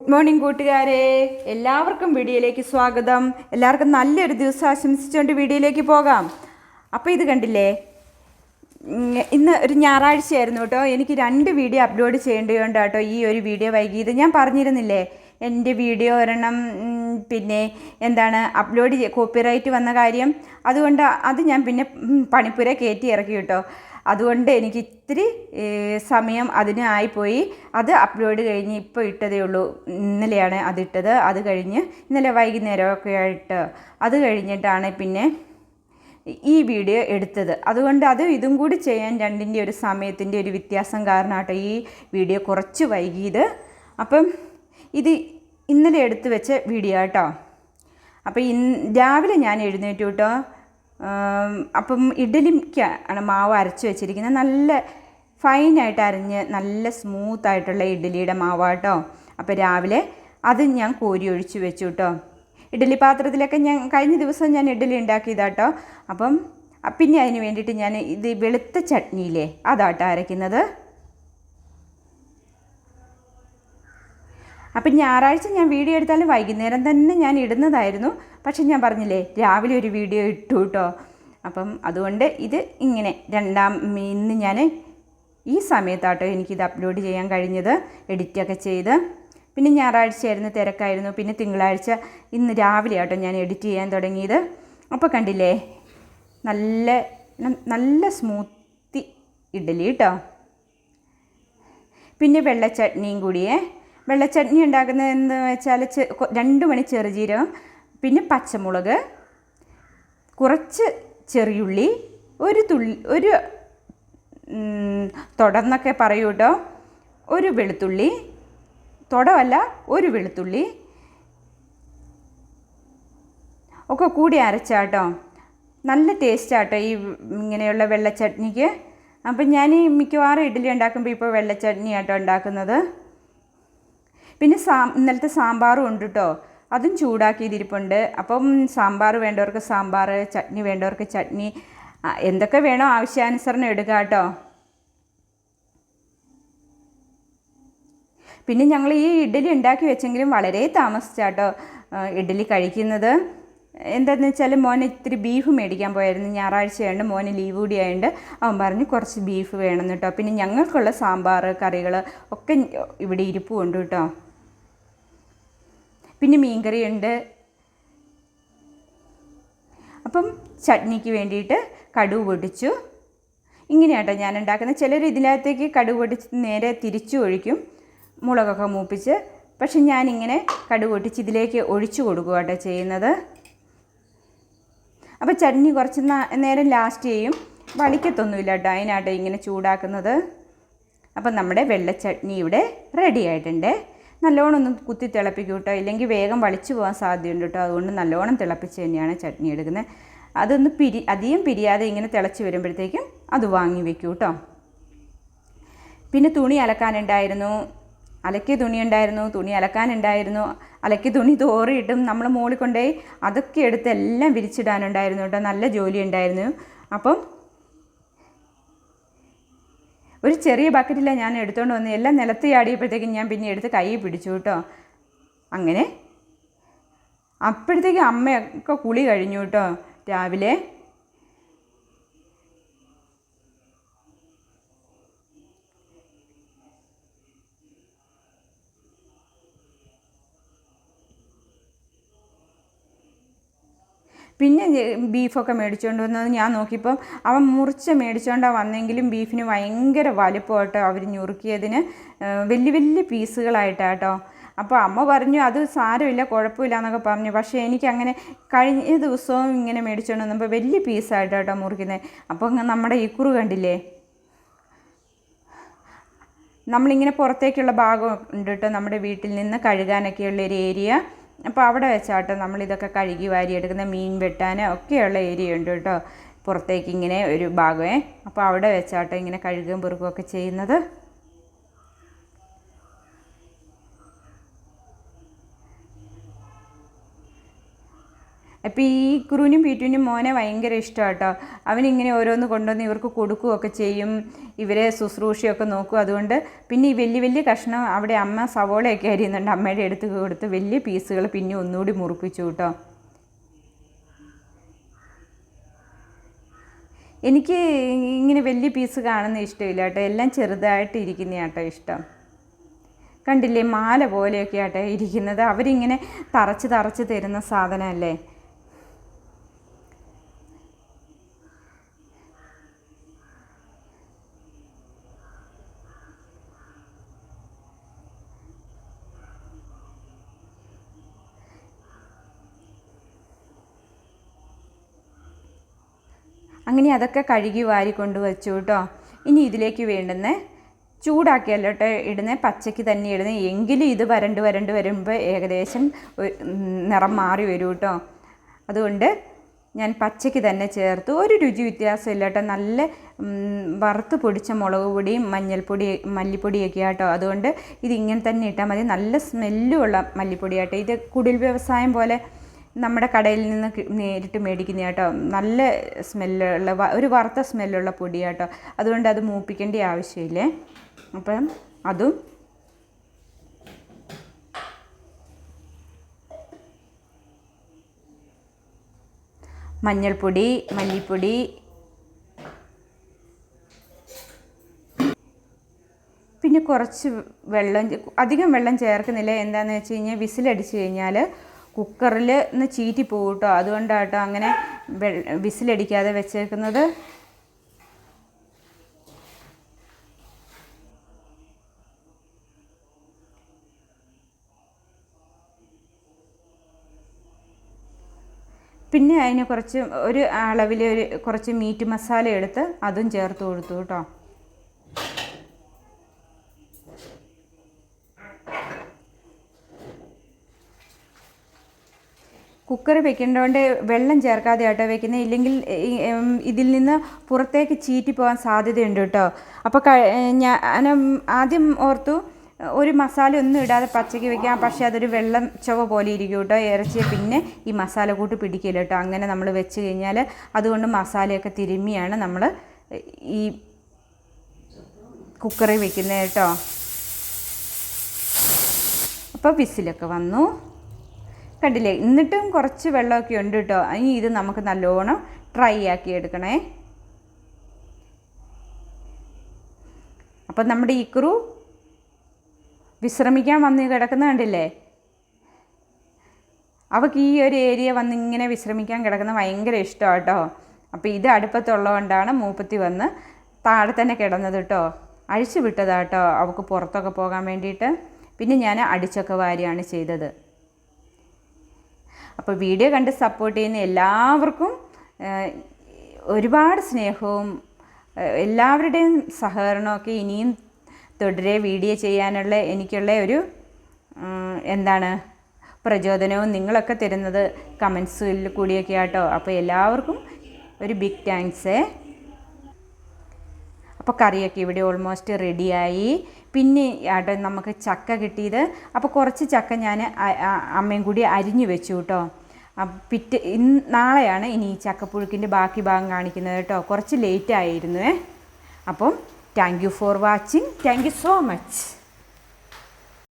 Good morning കൂട്ടുകാരെ. എല്ലാവർക്കും വീഡിയോയിലേക്ക് സ്വാഗതം. എല്ലാവർക്കും നല്ലൊരു ദിവസം ആശംസിച്ചുകൊണ്ട് വീഡിയോയിലേക്ക് പോകാം. അപ്പോൾ ഇത് കണ്ടില്ലേ? ഇന്ന് ഒരു ഞായറാഴ്ചയായിരുന്നു കേട്ടോ. എനിക്ക് രണ്ട് വീഡിയോ അപ്ലോഡ് ചെയ്യേണ്ടതുകൊണ്ട് കേട്ടോ ഈ ഒരു വീഡിയോ വൈകിയത് ഞാൻ പറഞ്ഞിരുന്നില്ലേ? എന്റെ വീഡിയോ ഒരെണ്ണം പിന്നെ എന്താണ് അപ്ലോഡ് കോപ്പിറൈറ്റ് വന്ന കാര്യം. അതുകൊണ്ട് അത് ഞാൻ പിന്നെ പണിപ്പുര കയറ്റി ഇറക്കി കേട്ടോ. അതുകൊണ്ട് എനിക്ക് ഇത്തിരി സമയം അതിന് ആയിപ്പോയി. അത് അപ്ലോഡ് കഴിഞ്ഞ് ഇപ്പോൾ ഇട്ടതേ ഉള്ളൂ. ഇന്നലെയാണ് അതിട്ടത് അത് കഴിഞ്ഞ് ഇന്നലെ വൈകുന്നേരമൊക്കെ ആയിട്ട് അത് കഴിഞ്ഞിട്ടാണ് പിന്നെ ഈ വീഡിയോ എടുത്തത്. അതുകൊണ്ട് അത് ഇതും കൂടി ചെയ്യാൻ രണ്ടിന്റെ ഒരു സമയത്തിന്റെ ഒരു വ്യത്യാസം കാരണമാട്ടോ ഈ വീഡിയോ കുറച്ച് വൈകിയത്. അപ്പം ഇത് ഇന്നലെ എടുത്തു വെച്ച വീഡിയോ കേട്ടോ അപ്പോൾ ഇന്ന് രാവിലെ ഞാൻ എഴുന്നേറ്റു കേട്ടോ അപ്പം ഇഡ്ഡലിക്കാണ് മാവ് അരച്ച് വെച്ചിരിക്കുന്നത്. നല്ല ഫൈനായിട്ട് അരിഞ്ഞ് നല്ല സ്മൂത്തായിട്ടുള്ള ഇഡലിയുടെ മാവാട്ടോ. അപ്പോൾ രാവിലെ അത് ഞാൻ കോരി ഒഴിച്ച് വെച്ചു കേട്ടോ ഇഡ്ഡലി പാത്രത്തിലൊക്കെ ഞാൻ കഴിഞ്ഞ ദിവസം ഞാൻ ഇഡലി ഉണ്ടാക്കിയതാട്ടോ. അപ്പം പിന്നെ അതിന് വേണ്ടിയിട്ട് ഞാൻ ഇത് വെളുത്ത ചട്നിയില്ലേ അതാട്ടോ അരയ്ക്കുന്നത്. അപ്പം ഞായറാഴ്ച ഞാൻ വീഡിയോ എടുത്താലും വൈകുന്നേരം തന്നെ ഞാൻ ഇടുന്നതായിരുന്നു. പക്ഷേ ഞാൻ പറഞ്ഞില്ലേ രാവിലെ ഒരു വീഡിയോ ഇട്ടു കേട്ടോ അപ്പം അതുകൊണ്ട് ഇത് ഇങ്ങനെ രണ്ടാം ഇന്ന് ഞാൻ ഈ സമയത്താട്ടോ എനിക്കിത് അപ്ലോഡ് ചെയ്യാൻ കഴിഞ്ഞത് എഡിറ്റൊക്കെ ചെയ്ത്. പിന്നെ ഞായറാഴ്ചയായിരുന്നു തിരക്കായിരുന്നു. പിന്നെ തിങ്കളാഴ്ച ഇന്ന് രാവിലെ ആട്ടോ ഞാൻ എഡിറ്റ് ചെയ്യാൻ തുടങ്ങിയത്. അപ്പോൾ കണ്ടില്ലേ നല്ല നല്ല സ്മൂത്തി ഇഡലി കേട്ടോ പിന്നെ വെള്ള ചട്നിയും കൂടിയേ. വെള്ള ഉണ്ടാക്കുന്നതെന്ന് വെച്ചാൽ രണ്ട് മണി ചെറുജീരകം പിന്നെ പച്ചമുളക് കുറച്ച് ചെറിയുള്ളി ഒരു തുള്ളി ഒരു തുടന്നൊക്കെ പറയൂ കേട്ടോ. ഒരു വെളുത്തുള്ളി തുടമല്ല ഒരു വെളുത്തുള്ളി ഒക്കെ കൂടി അരച്ചാട്ടോ നല്ല ടേസ്റ്റാട്ടോ ഈ ഇങ്ങനെയുള്ള വെള്ളച്ചട്നിക്ക്. അപ്പം ഞാൻ മിക്കവാറും ഇഡ്ഡലി ഉണ്ടാക്കുമ്പോൾ ഇപ്പോൾ വെള്ളച്ചട്നി ആട്ടോ ഉണ്ടാക്കുന്നത്. പിന്നെ സാ ഇന്നലത്തെ സാമ്പാറും ഉണ്ട് കേട്ടോ അതും ചൂടാക്കിയതിരിപ്പുണ്ട്. അപ്പം സാമ്പാർ വേണ്ടവർക്ക് സാമ്പാർ ചട്നി വേണ്ടവർക്ക് ചട്നി. എന്തൊക്കെ വേണോ ആവശ്യാനുസരണം എടുക്കുക കേട്ടോ പിന്നെ ഞങ്ങൾ ഈ ഇഡ്ഡലി ഉണ്ടാക്കി വെച്ചെങ്കിലും വളരെ താമസിച്ചാട്ടോ ഇഡ്ഡലി കഴിക്കുന്നത്. എന്താണെന്ന് വെച്ചാൽ മോൻ ഇത്തിരി ബീഫ് മേടിക്കാൻ പോയായിരുന്നു. ഞായറാഴ്ചയുണ്ട് മോന് ലീവ് കൂടി ആയതുകൊണ്ട് അവൻ പറഞ്ഞു കുറച്ച് ബീഫ് വേണം കേട്ടോ പിന്നെ ഞങ്ങൾക്കുള്ള സാമ്പാർ കറികൾ ഒക്കെ ഇവിടെ ഇരിപ്പുണ്ട് കേട്ടോ പിന്നെ മീൻകറിയുണ്ട്. അപ്പം ചട്നിക്ക് വേണ്ടിയിട്ട് കടുവ് പൊടിച്ചു. ഇങ്ങനെയാട്ടോ ഞാൻ ഉണ്ടാക്കുന്നത് ചിലർ ഇതിനകത്തേക്ക് കടുവ് പൊടിച്ച് നേരെ തിരിച്ചു ഒഴിക്കും. മുളകൊക്കെ മൂപ്പിച്ച്. പക്ഷെ ഞാനിങ്ങനെ കടുവ് പൊട്ടിച്ച് ഇതിലേക്ക് ഒഴിച്ചു കൊടുക്കുക കേട്ടോ ചെയ്യുന്നത്. അപ്പോൾ ചട്നി കുറച്ച് നേരം ലാസ്റ്റ് ചെയ്യും. വളിക്കത്തൊന്നുമില്ല കേട്ടോ അതിനാട്ടോ ഇങ്ങനെ ചൂടാക്കുന്നത്. അപ്പം നമ്മുടെ വെള്ള ചട്നി ഇവിടെ റെഡി ആയിട്ടുണ്ട്. നല്ലോണം ഒന്ന് കുത്തി തിളപ്പിക്കും കേട്ടോ ഇല്ലെങ്കിൽ വേഗം വളിച്ചു പോകാൻ സാധ്യതയുണ്ട് കേട്ടോ. അതുകൊണ്ട് നല്ലോണം തിളപ്പിച്ച് തന്നെയാണ് ചട്നി എടുക്കുന്നത്. അതൊന്ന് പിരി അധികം പിരിയാതെ ഇങ്ങനെ തിളച്ച് വരുമ്പോഴത്തേക്കും അത് വാങ്ങി വെക്കൂ കേട്ടോ. പിന്നെ തുണി അലക്കാനുണ്ടായിരുന്നു. അലക്കിയ തുണി ഉണ്ടായിരുന്നു. തുണി അലക്കാനുണ്ടായിരുന്നു. അലക്കിയ തുണി തോറിയിട്ടും നമ്മൾ മുകളിൽ കൊണ്ടുപോയി അതൊക്കെ എടുത്ത് എല്ലാം വിരിച്ചിടാനുണ്ടായിരുന്നു കേട്ടോ. നല്ല ജോലി ഉണ്ടായിരുന്നു. അപ്പം ഒരു ചെറിയ ബക്കറ്റിലാണ് ഞാൻ എടുത്തുകൊണ്ട് വന്ന്. എല്ലാം നിലത്ത് ചാടിയപ്പോഴത്തേക്കും ഞാൻ പിന്നെ എടുത്ത് കൈ പിടിച്ചു കേട്ടോ. അങ്ങനെ അപ്പോഴത്തേക്കും അമ്മയൊക്കെ കുളി കഴിഞ്ഞു കേട്ടോ രാവിലെ. പിന്നെ ബീഫൊക്കെ മേടിച്ചുകൊണ്ട് വന്നത് ഞാൻ നോക്കിയപ്പോൾ അവൻ മുറിച്ച് മേടിച്ചുകൊണ്ടാണ് വന്നെങ്കിലും ബീഫിന് ഭയങ്കര വലിപ്പമായിട്ടോ അവർ ഞുറുക്കിയതിന്. വലിയ വലിയ പീസുകളായിട്ടാട്ടോ. അപ്പോൾ അമ്മ പറഞ്ഞു അത് സാരമില്ല കുഴപ്പമില്ല എന്നൊക്കെ പറഞ്ഞു. പക്ഷേ എനിക്കങ്ങനെ കഴിഞ്ഞ ദിവസവും ഇങ്ങനെ മേടിച്ചുകൊണ്ട് വന്നപ്പോൾ വലിയ പീസായിട്ടാട്ടോ മുറിക്കുന്നത് അപ്പോൾ നമ്മുടെ ഈ കുറു കണ്ടില്ലേ? നമ്മളിങ്ങനെ പുറത്തേക്കുള്ള ഭാഗം ഉണ്ട് കേട്ടോ നമ്മുടെ വീട്ടിൽ നിന്ന് കഴുകാനൊക്കെയുള്ള ഒരു ഏരിയ. അപ്പോൾ അവിടെ വെച്ചാട്ടോ നമ്മളിതൊക്കെ കഴുകി വാരിയെടുക്കുന്ന മീൻ വെട്ടാൻ ഒക്കെയുള്ള ഏരിയ ഉണ്ട് കേട്ടോ. പുറത്തേക്ക് ഇങ്ങനെ ഒരു ഭാഗമേ. അപ്പോൾ അവിടെ വെച്ചാട്ടോ ഇങ്ങനെ കഴുകും പെറുക്കുകയൊക്കെ ചെയ്യുന്നത്. അപ്പോൾ ഈ കുറുവിനും പീറ്റുവിനും മോനെ ഭയങ്കര ഇഷ്ടമാണ് കേട്ടോ അവനിങ്ങനെ ഓരോന്ന് കൊണ്ടുവന്ന് ഇവർക്ക് കൊടുക്കുകയൊക്കെ ചെയ്യും. ഇവരെ ശുശ്രൂഷയൊക്കെ നോക്കും. അതുകൊണ്ട് പിന്നെ ഈ വലിയ വലിയ കഷ്ണം അവിടെ അമ്മ സവോളയൊക്കെ അരിയുന്നുണ്ട്. അമ്മയുടെ അടുത്ത് കൊടുത്ത് വലിയ പീസുകൾ പിന്നെ ഒന്നുകൂടി മുറിപ്പിച്ചു കേട്ടോ. എനിക്ക് ഇങ്ങനെ വലിയ പീസ് കാണുന്ന ഇഷ്ടമില്ല കേട്ടോ. എല്ലാം ചെറുതായിട്ട് ഇരിക്കുന്ന കേട്ടോ ഇഷ്ടം. കണ്ടില്ലേ? മാല പോലെയൊക്കെ ആട്ടെ ഇരിക്കുന്നത്. അവരിങ്ങനെ തറച്ച് തറച്ച് തരുന്ന സാധനമല്ലേ? അങ്ങനെ അതൊക്കെ കഴുകി വാരി കൊണ്ട് വെച്ചു കേട്ടോ. ഇനി ഇതിലേക്ക് വേണ്ടുന്ന ചൂടാക്കിയല്ലോട്ടെ പച്ചക്ക് പച്ചയ്ക്ക് തന്നെ ഇടുന്നത് എങ്കിലും ഇത് വരണ്ട് വരണ്ട് വരുമ്പോൾ ഏകദേശം നിറം മാറി വരും കേട്ടോ. അതുകൊണ്ട് ഞാൻ പച്ചയ്ക്ക് തന്നെ ചേർത്ത് ഒരു രുചി വ്യത്യാസമില്ല കേട്ടോ നല്ല വറുത്ത് പൊടിച്ച മുളക് പൊടിയും മഞ്ഞൾപ്പൊടി മല്ലിപ്പൊടിയൊക്കെ ആട്ടോ. അതുകൊണ്ട് ഇത് ഇങ്ങനെ തന്നെ ഇട്ടാൽ മതി. നല്ല സ്മെല്ലുമുള്ള മല്ലിപ്പൊടിയാട്ടോ. ഇത് കുടിൽ വ്യവസായം പോലെ നമ്മുടെ കടയിൽ നിന്ന് നേരിട്ട് മേടിക്കുന്ന കേട്ടോ. നല്ല സ്മെല്ലുള്ള ഒരു വറുത്ത സ്മെല്ലുള്ള പൊടി കേട്ടോ അതുകൊണ്ട് അത് മൂപ്പിക്കേണ്ട ആവശ്യമില്ലേ? അപ്പം അതും മഞ്ഞൾപ്പൊടി മല്ലിപ്പൊടി പിന്നെ കുറച്ച് വെള്ളം അധികം വെള്ളം ചേർക്കുന്നില്ല. എന്താണെന്ന് വെച്ച് കഴിഞ്ഞാൽ വിസിലടിച്ച് കഴിഞ്ഞാൽ കുക്കറിൽ നിന്ന് ചീറ്റി പോകും കേട്ടോ അതുകൊണ്ടാട്ടോ അങ്ങനെ വിസിലടിക്കാതെ വെച്ചേക്കുന്നത്. പിന്നെ അതിന് കുറച്ച് ഒരു അളവിൽ ഒരു കുറച്ച് മീറ്റ് മസാല എടുത്ത് അതും ചേർത്ത് കൊടുത്തു കേട്ടോ. കുക്കർ വെക്കേണ്ടതുകൊണ്ട് വെള്ളം ചേർക്കാതെ ആട്ടോ വെക്കുന്നത് ഇല്ലെങ്കിൽ ഇതിൽ നിന്ന് പുറത്തേക്ക് ചീറ്റി പോകാൻ സാധ്യതയുണ്ട് കേട്ടോ. അപ്പോൾ ഞാൻ ആദ്യം ഓർത്തു ഒരു മസാല ഒന്നും ഇടാതെ പച്ചയ്ക്ക് വെക്കാം. പക്ഷേ അതൊരു വെള്ളം ചുവ പോലെ ഇരിക്കും കേട്ടോ ഇറച്ചിയെ. പിന്നെ ഈ മസാല കൂട്ട് പിടിക്കില്ല കേട്ടോ. അങ്ങനെ നമ്മൾ വെച്ച് കഴിഞ്ഞാൽ അതുകൊണ്ട് മസാലയൊക്കെ തിരുമ്മിയാണ് നമ്മൾ ഈ കുക്കറിൽ വെക്കുന്നത് കേട്ടോ. അപ്പോൾ വിസിലൊക്കെ വന്നു. കണ്ടില്ലേ? എന്നിട്ടും കുറച്ച് വെള്ളമൊക്കെ ഉണ്ട് കേട്ടോ ഇനി ഇത് നമുക്ക് നല്ലോണം ട്രൈ ആക്കി എടുക്കണേ. അപ്പം നമ്മുടെ ഈ ഇക്രു വിശ്രമിക്കാൻ വന്ന് കിടക്കുന്ന കണ്ടില്ലേ? അവൾക്ക് ഈ ഒരു ഏരിയ വന്ന് ഇങ്ങനെ വിശ്രമിക്കാൻ കിടക്കുന്ന ഭയങ്കര ഇഷ്ടമാണ് കേട്ടോ അപ്പോൾ ഇത് അടുപ്പത്തുള്ളതുകൊണ്ടാണ് മൂപ്പത്തി വന്ന് താഴെ തന്നെ കിടന്നത് കേട്ടോ അഴിച്ചു വിട്ടതാട്ടോ അവൾക്ക് പുറത്തൊക്കെ പോകാൻ വേണ്ടിയിട്ട്. പിന്നെ ഞാൻ അടിച്ചൊക്കെ വാരിയാണ് ചെയ്തത്. അപ്പോൾ വീഡിയോ കണ്ട് സപ്പോർട്ട് ചെയ്യുന്ന എല്ലാവർക്കും ഒരുപാട് സ്നേഹവും എല്ലാവരുടെയും സഹകരണമൊക്കെ ഇനിയും തുടരെ വീഡിയോ ചെയ്യാനുള്ള എനിക്കുള്ള ഒരു എന്താണ് പ്രചോദനവും നിങ്ങളൊക്കെ തരുന്നത് കമൻസിൽ കൂടിയൊക്കെ ആട്ടോ അപ്പോൾ എല്ലാവർക്കും ഒരു ബിഗ് താങ്ക്സേ അപ്പോൾ കറിയൊക്കെ ഇവിടെ ഓൾമോസ്റ്റ് റെഡിയായി പിന്നെ ആട്ടെ നമുക്ക് ചക്ക കിട്ടിയത്. അപ്പോൾ കുറച്ച് ചക്ക ഞാൻ അമ്മയും കൂടി അരിഞ്ഞു വെച്ചു കേട്ടോ. പിറ്റ് ഇന്ന് നാളെയാണ് ഇനി ഈ ചക്കപ്പുഴുക്കിന്റെ ബാക്കി ഭാഗം കാണിക്കുന്നത് കേട്ടോ. കുറച്ച് ലേറ്റ് ആയിരുന്നു. അപ്പം thank you for watching thank you so much